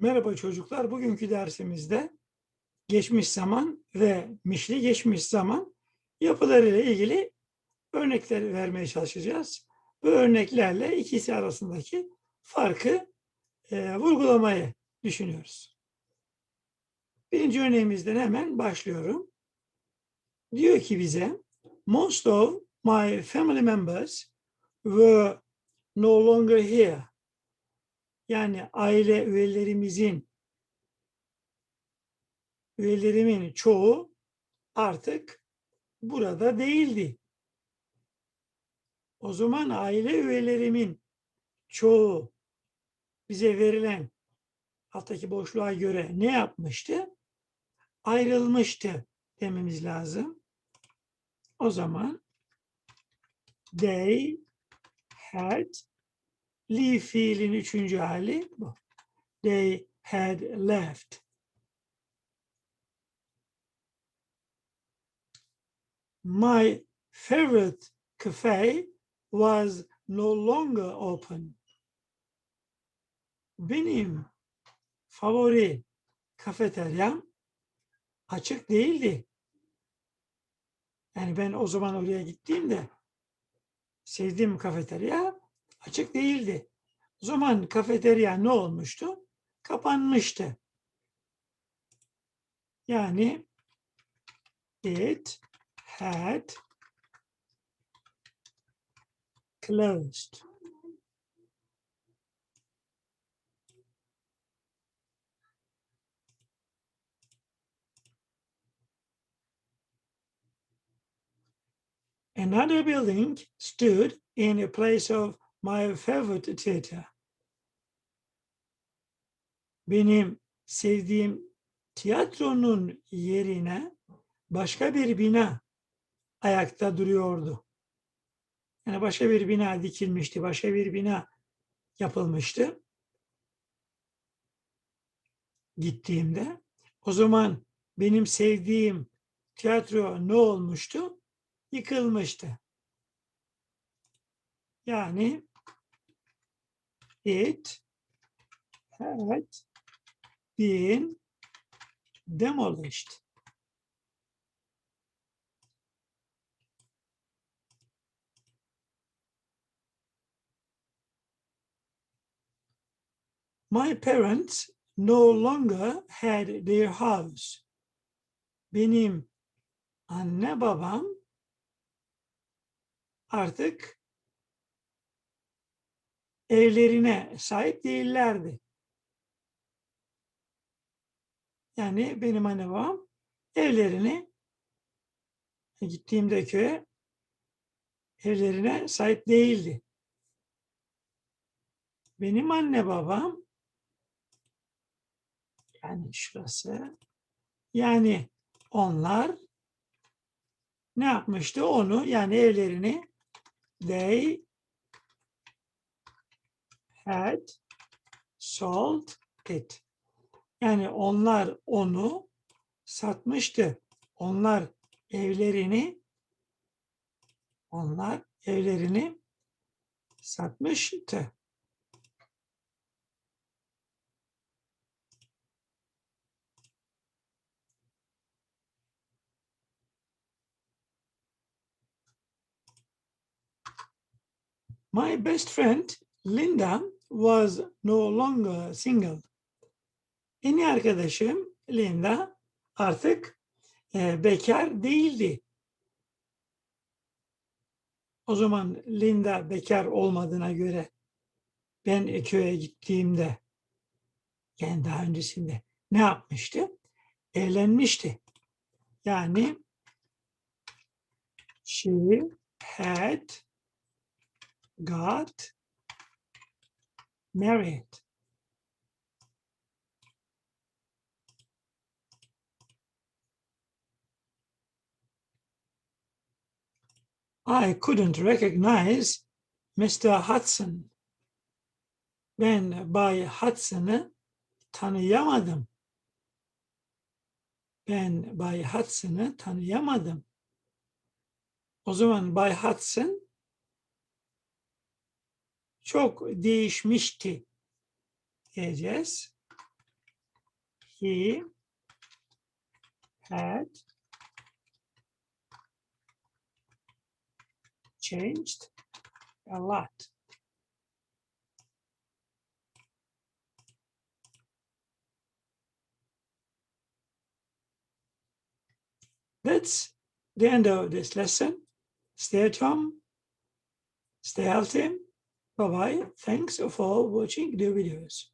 Merhaba çocuklar. Bugünkü dersimizde geçmiş zaman ve mişli geçmiş zaman yapılarıyla ilgili örnekler vermeye çalışacağız. Bu örneklerle ikisi arasındaki farkı e, vurgulamayı düşünüyoruz. Birinci örneğimizden hemen başlıyorum. Diyor ki bize, most of my family members were no longer here yani aile üyelerimizin üyelerimin çoğu artık burada değildi. O zaman aile üyelerimin çoğu bize verilen alttaki boşluğa göre ne yapmıştı? Ayrılmıştı dememiz lazım. O zaman they had Leave fiilin üçüncü hali bu. They had left. My favorite cafe was no longer open. Benim favori kafeteryam açık değildi. Yani ben o zaman oraya gittiğimde sevdiğim kafeterya açık değildi. O zaman kafeterya ne olmuştu? Kapanmıştı. Yani it had closed. Another building stood in a place of my favorite theater. Benim sevdiğim tiyatronun yerine başka bir bina ayakta duruyordu. Yani başka bir bina dikilmişti, başka bir bina yapılmıştı. Gittiğimde o zaman benim sevdiğim tiyatro ne olmuştu? Yıkılmıştı. Yani it had been demolished. My parents no longer had their house. Benim anne babam artık evlerine sahip değillerdi. Yani benim anne babam evlerini gittiğimde köye evlerine sahip değildi. Benim anne babam yani şurası yani onlar ne yapmıştı onu yani evlerini they had sold it. Yani onlar onu satmıştı. Onlar evlerini onlar evlerini satmıştı. My best friend Linda was no longer single. En arkadaşım Linda artık e, bekar değildi. O zaman Linda bekar olmadığına göre ben köye gittiğimde yani daha öncesinde ne yapmıştı? Evlenmişti. Yani she had got married. I couldn't recognize Mr. Hudson. Ben Bay Hudson'ı tanıyamadım. Ben Bay Hudson'ı tanıyamadım. O zaman Bay Hudson çok değişmişti diyeceğiz. he had changed a lot. That's the end of this lesson. Stay at home, stay healthy. Bye bye. Thanks for watching the videos.